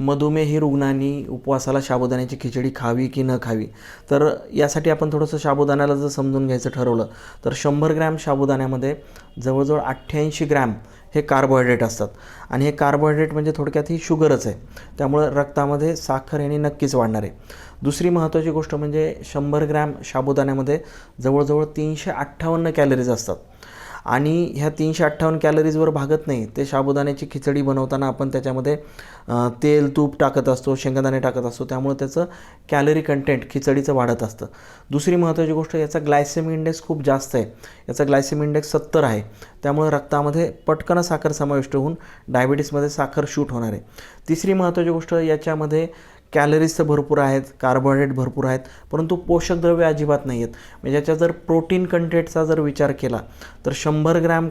मधुमेही रुग्णांनी उपवासाला साबुदाण्याची खिचडी खावी की न खावी? तर यासाठी आपण थोडंसं साबुदाण्याला जर समजून घ्यायचं ठरवलं तर शंभर ग्रॅम साबुदाण्यामध्ये जवळजवळ अठ्ठ्याऐंशी ग्रॅम हे कार्बोहायड्रेट असतात. आणि हे कार्बोहायड्रेट म्हणजे थोडक्यात ही शुगरच आहे. त्यामुळं रक्तामध्ये साखर यांनी नक्कीच वाढणार आहे. दुसरी महत्त्वाची गोष्ट म्हणजे शंभर ग्रॅम साबुदाण्यामध्ये जवळजवळ तीनशे अठ्ठावन्न कॅलरीज असतात. आणि ह्या तीनशे अठ्ठावन्न कॅलरीजवर भागत नाही. ते साबुदाण्याची खिचडी बनवताना आपण त्याच्यामध्ये तेल तूप टाकत असतो शेंगदाणे टाकत असतो. त्यामुळे त्याचं कॅलरी कंटेंट खिचडीचं वाढत असतं. दुसरी महत्त्वाची गोष्ट याचा ग्लायसेम इंडेक्स खूप जास्त आहे. याचा ग्लायसेम इंडेक्स सत्तर आहे. त्यामुळे रक्तामध्ये पटकन साखर समाविष्ट होऊन डायबिटीसमध्ये साखर शूट होणार आहे. तिसरी महत्त्वाची गोष्ट याच्यामध्ये कॅलरीज तर भरपूर आहेत कार्बोहायड्रेट भरपूर आहेत परंतु पोषक द्रव्य अजिबात नाही आहेत म्हणजे याच्या जर प्रोटीन कंटेंटचा जर विचार केला तर शंभर ग्रॅम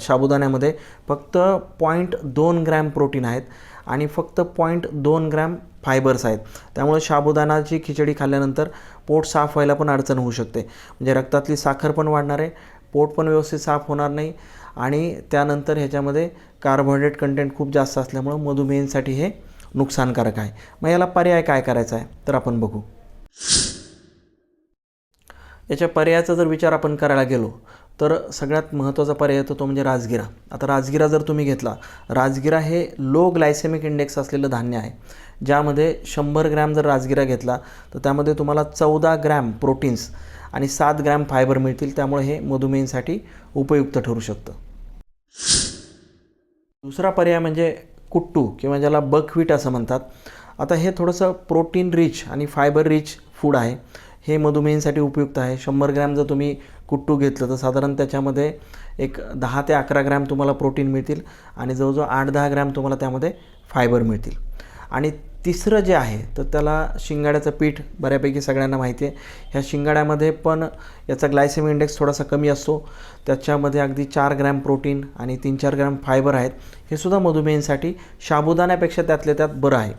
साबुदाण्यामध्ये फक्त पॉईंट दोन ग्रॅम प्रोटीन आहेत आणि फक्त पॉईंट दोन ग्रॅम फायबर्स आहेत. त्यामुळे साबुदाणाची खिचडी खाल्ल्यानंतर पोट साफ व्हायला पण अडचण होऊ शकते. म्हणजे रक्तातली साखर पण वाढणार आहे पोट पण व्यवस्थित साफ होणार नाही आणि त्यानंतर ह्याच्यामध्ये कार्बोहायड्रेट कंटेंट खूप जास्त असल्यामुळं मधुमेहींसाठी हे नुकसानकारक आहे. मग याला पर्याय काय करायचा आहे? तर आपण बघू. याच्या पर्यायाचा जर विचार आपण करायला गेलो तर सगळ्यात महत्त्वाचा पर्याय येतो तो म्हणजे राजगिरा. आता राजगिरा जर तुम्ही घेतला राजगिरा हे लो ग्लायसेमिक इंडेक्स असलेलं धान्य आहे. ज्यामध्ये शंभर ग्रॅम जर राजगिरा घेतला तर त्यामध्ये तुम्हाला चौदा ग्रॅम प्रोटीन्स आणि सात ग्रॅम फायबर मिळतील. त्यामुळे हे मधुमेहींसाठी उपयुक्त ठरू शकतं. दुसरा पर्याय म्हणजे कुट्टू किंवा ज्याला बकव्हीट असं म्हणतात. आता हे थोडंसं प्रोटीन रिच आणि फायबर रिच फूड आहे. हे मधुमेहींसाठी उपयुक्त आहे. शंभर ग्रॅम जर तुम्ही कुट्टू घेतलं तर साधारण त्याच्यामध्ये एक दहा ते अकरा ग्रॅम तुम्हाला प्रोटीन मिळतील आणि जवळजवळ आठ दहा ग्रॅम तुम्हाला त्यामध्ये फायबर मिळतील. आणि तिसरं जे आहे तर त्याला शिंगाड्याचं पीठ बऱ्यापैकी सगळ्यांना माहिती आहे. ह्या शिंगाड्यामध्ये पण याचा ग्लायसेम इंडेक्स थोडासा कमी असतो. त्याच्यामध्ये अगदी चार ग्रॅम प्रोटीन आणि तीन चार ग्रॅम फायबर आहेत. हे सुद्धा मधुमेहींसाठी साबुदाण्यापेक्षा त्यातल्या त्यात बरं आहे.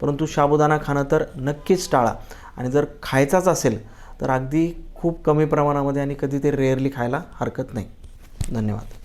परंतु साबुदाणा खाणं तर नक्कीच टाळा. आणि जर खायचाच असेल तर अगदी खूप कमी प्रमाणामध्ये आणि कधीतरी रेअरली खायला हरकत नाही. धन्यवाद.